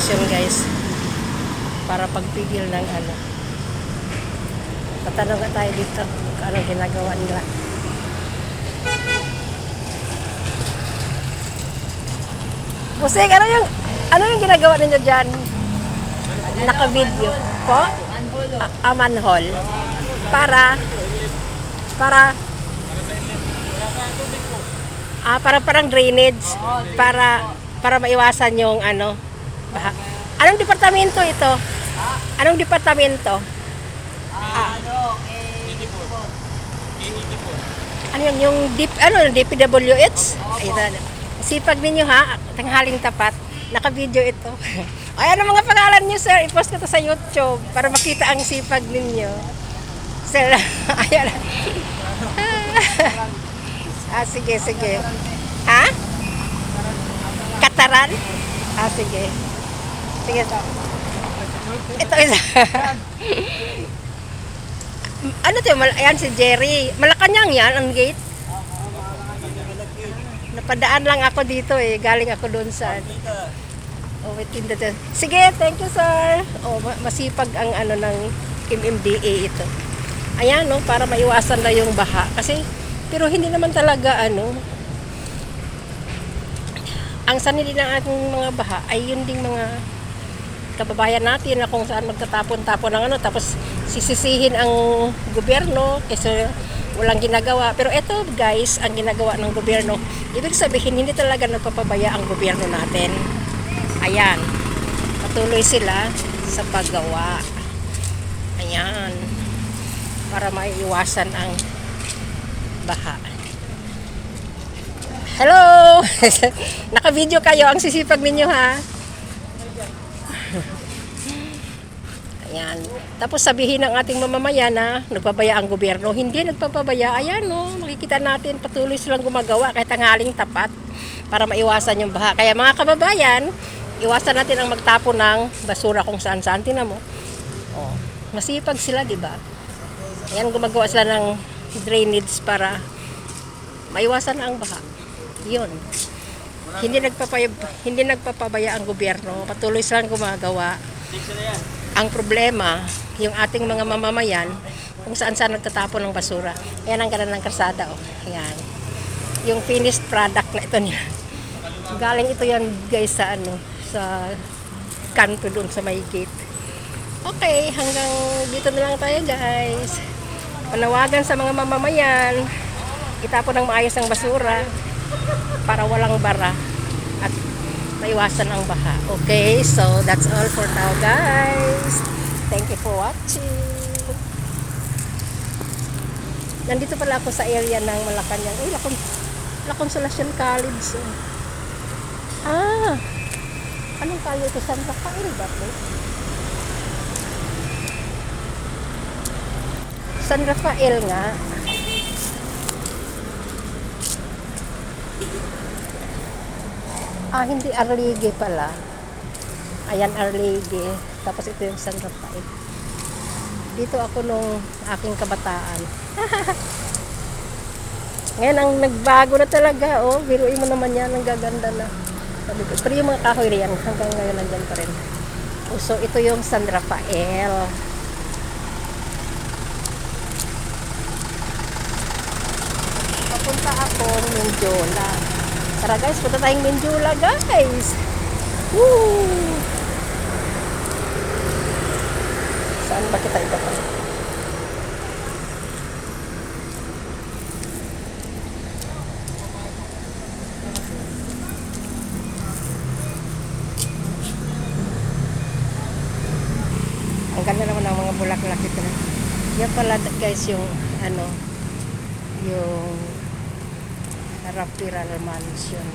action guys. Para pagpigil ng ano. Tatanong nga tayo dito kung anong ginagawa nila. Musik, ano yung ano yung ginagawa ninyo dyan? Naka-video po? A- a manhole. Para para Ah, para parang drainage para para maiwasan yung ano. Baha. Anong departamento ito? Anong departamento? Ah. Ano yung, yung deep, ano, DPWH? Ayun, sipag ninyo ha, tanghaling tapat. Naka-video ito. Ay, ano mga pangalan niyo, sir? I-post ko to sa YouTube para makita ang sipag ninyo. Sir, ayan. ah, sige, sige. Ha? Kataran? Ah, sige. Sige, to. Ito isa. ano to? Ayan si Jerry. Malacanang yan, ang gate. Napadaan lang ako dito eh. Galing ako doon sa... Oh, wait, tinda to. Sige, thank you, sir. Oh, ma- masipag ang ano ng MMDA ito. Ayan, no, para maiwasan na yung baha. Kasi, pero hindi naman talaga, ano, ang sanili ng ating mga baha ay yun ding mga kababayan natin na kung saan magtatapon-tapon ng ano tapos sisisihin ang gobyerno kasi walang ginagawa. Pero eto guys ang ginagawa ng gobyerno. Ibig sabihin hindi talaga nagpapabaya ang gobyerno natin. Ayan. Patuloy sila sa paggawa. Ayan. Para maiwasan ang baha. Hello! Naka-video kayo. Ang sisipag ninyo ha. Ayan. Tapos sabihin ng ating mamamayan na nagpabaya ang gobyerno. Hindi nagpapabaya. Ayan no, makikita natin patuloy silang gumagawa kahit ang tapat para maiwasan yung baha. Kaya mga kababayan, iwasan natin ang magtapon ng basura kung saan saan. Tinan mo. Oh, masipag sila, di ba? Ayan, gumagawa sila ng drainage para maiwasan ang baha. Yun. Hindi nagpapaya, hindi nagpapabaya ang gobyerno. Patuloy silang gumagawa. Ang problema, yung ating mga mamamayan, kung saan saan nagtatapon ng basura. Ayan ang ganda ng kalsada. Oh. Ayan. Yung finished product na ito niya. Galing ito yan guys sa ano, sa kanto doon sa may gate. Okay, hanggang dito na lang tayo guys. Panawagan sa mga mamamayan, itapon ng maayos ang basura para walang bara maiwasan ang baha. Okay, so that's all for now guys. Thank you for watching. Nandito pala ako sa area ng Malacanang. Uy, Lacon, La Consolacion College. oh. Ah, anong kalye ito? San Rafael ba ito? San Rafael nga. Ah, hindi Arlige pala. Ayan, Arlige. Tapos ito yung San Rafael. Dito ako nung aking kabataan. Ngayon, ang nagbago na talaga, oh. Biruin mo naman yan, ang gaganda na. Sabi ko, pero yung mga kahoy na yan, hanggang ngayon nandyan pa rin. Oh, so, ito yung San Rafael. Papunta ako Mindiola. Tara guys, punta tayong Mindiola guys. Woo! Saan ba kita ito? Ang ganda naman ng mga bulaklak ito. Yan pala guys yung ano yung Rapiral Mansion.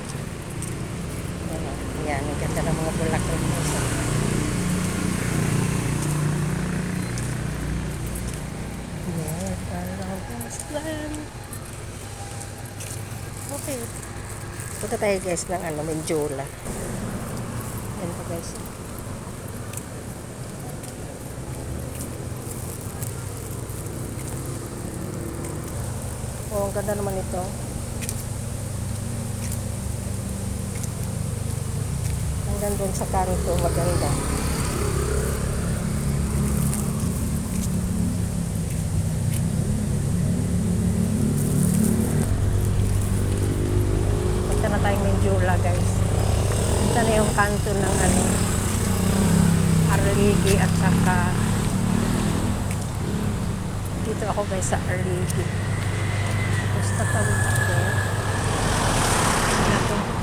Yan, o. yan, ang ganda ng mga bulaklak mo. Island. Okay. Punta tayo guys ng ano, Menjola. Yan po guys. Oh, ang ganda naman ito. Ang nandun sa kanto, maganda. Punta na tayong Mindula, guys. Punta na yung kanto ng ano, Arligi at saka dito ako guys sa Arligi. Tapos tatawid ako.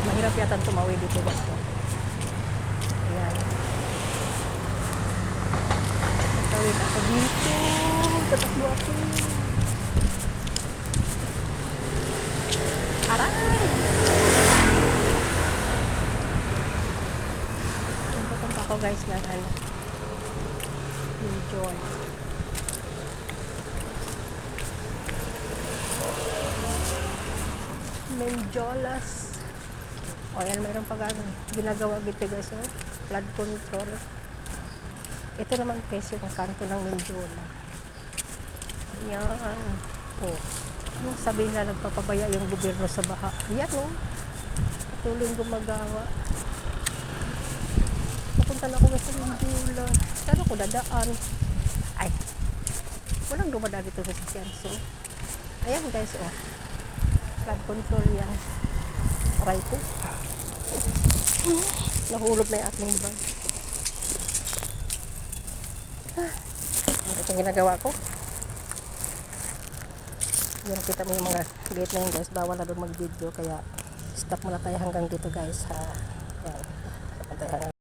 Mahirap yata tumawid dito guys. to. Ayan. Tatawid ako dito. Tatakbo ako. Aray! Pupunta ako guys ng ano. Enjoy. Menjolas. O yan, mayroon pa ano, ginagawa dito guys. Oh. Flood control. Ito naman guys yung kanto ng Menjola. Yan. Oh. Yung sabihin na nagpapabaya yung gobyerno sa baha. Yan oh. Patuloy gumagawa. Papunta na ako sa Menjola. Saan ako dadaan? Ay. Walang dumadaan dito sa Sianso. Ayan guys oh flood control yan. Aray ko. Nahulog na yung aking bag. Ah, itong ginagawa ko? Yan, kita mo yung mga gate na yun guys. Bawal na doon mag-video. Kaya stop muna tayo hanggang dito guys. Ha? Yan. Tayo